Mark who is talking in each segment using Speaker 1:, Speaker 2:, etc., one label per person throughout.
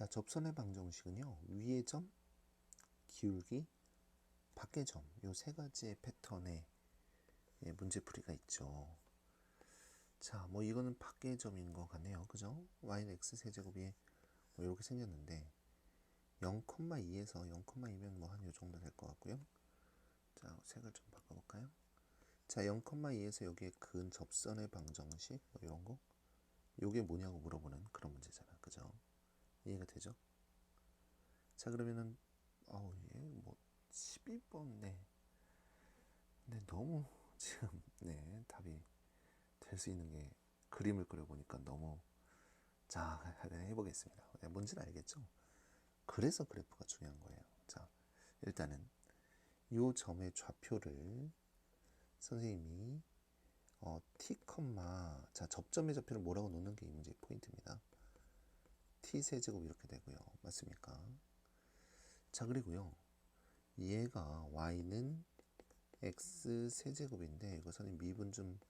Speaker 1: 자, 접선의 방정식은요. 위의 점, 기울기, 밖의 점. 요 세 가지의 패턴의 예, 문제풀이가 있죠. 자, 뭐 이거는 밖의 점인 것 같네요. 그죠? y는 x 세제곱이 뭐 이렇게 생겼는데 0,2에서 0,2면 뭐 한 요 정도 될 것 같고요. 자, 색을 좀 바꿔볼까요? 자, 0,2에서 여기에 근 접선의 방정식 뭐 이런 거 요게 뭐냐고 물어보는 그런 문제잖아. 그죠? 이해가 되죠? 자, 그러면은 어우, 얘뭐 12번 네. 근데 너무 지금 네, 답이 될 수 있는 게 그림을 그려보니까 너무 자, 해보겠습니다. 네, 뭔지는 알겠죠? 그래서 그래프가 중요한 거예요. 자, 일단은 요 점의 좌표를 선생님이 어, t, 자 접점의 좌표를 뭐라고 놓는 게 이 문제의 포인트입니다. T 세제곱 이렇게 되고요. 맞습니까? 자 그리고요. 얘가 y는 x 세제곱인데 이거 선생님 미분 좀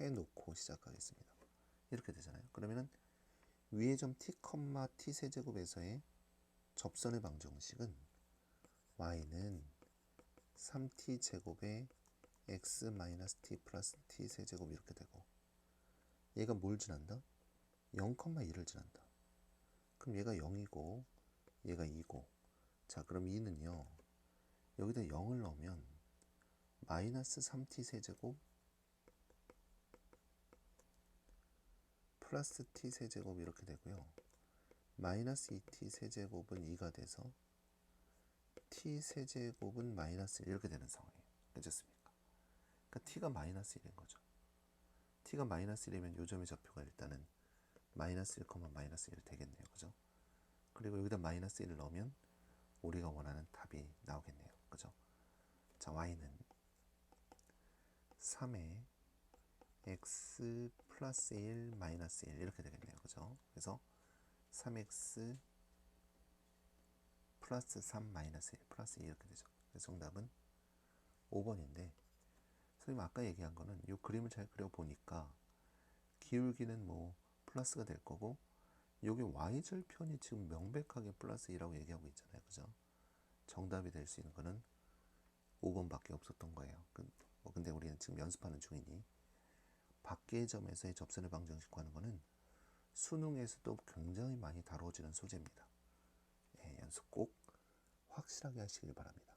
Speaker 1: 해놓고 시작하겠습니다. 이렇게 되잖아요. 그러면은 위의 점 t, t 세제곱에서의 접선의 방정식은 y는 3t 제곱에 x 마이너스 t 플러스 t 세제곱 이렇게 되고 얘가 뭘 지난다? 0,2를 지난다. 그럼 얘가 0이고 얘가 2고 자 그럼 2는요 여기다 0을 넣으면 마이너스 3t 세제곱 플러스 t 세제곱 이렇게 되고요. 마이너스 2t 세제곱은 2가 돼서 t 세제곱은 마이너스 1 이렇게 되는 상황이에요. 괜찮습니까? 그러니까 t가 마이너스 1인 거죠. t가 마이너스 1이면 요점의 좌표가 일단은 마이너스 1, 마이너스 1 되겠네요. 그죠? 그리고 여기다 마이너스 1을 넣으면 우리가 원하는 답이 나오겠네요. 그죠? 자, y는 3에 x 플러스 1 마이너스 1 이렇게 되겠네요. 그죠? 그래서 3x 플러스 3 마이너스 1 플러스 2 이렇게 되죠. 그래서 정답은 5번인데 선생님 아까 얘기한 거는 이 그림을 잘 그려보니까 기울기는 뭐 플러스가 될 거고 여기 y절편이 지금 명백하게 플러스 2라고 얘기하고 있잖아요. 그죠? 정답이 될 수 있는 거는 5번밖에 없었던 거예요. 그, 뭐 근데 우리는 지금 연습하는 중이니 밖의 점에서의 접선의 방정식 구하는 거는 수능에서도 굉장히 많이 다뤄지는 소재입니다. 예, 연습 꼭 확실하게 하시길 바랍니다.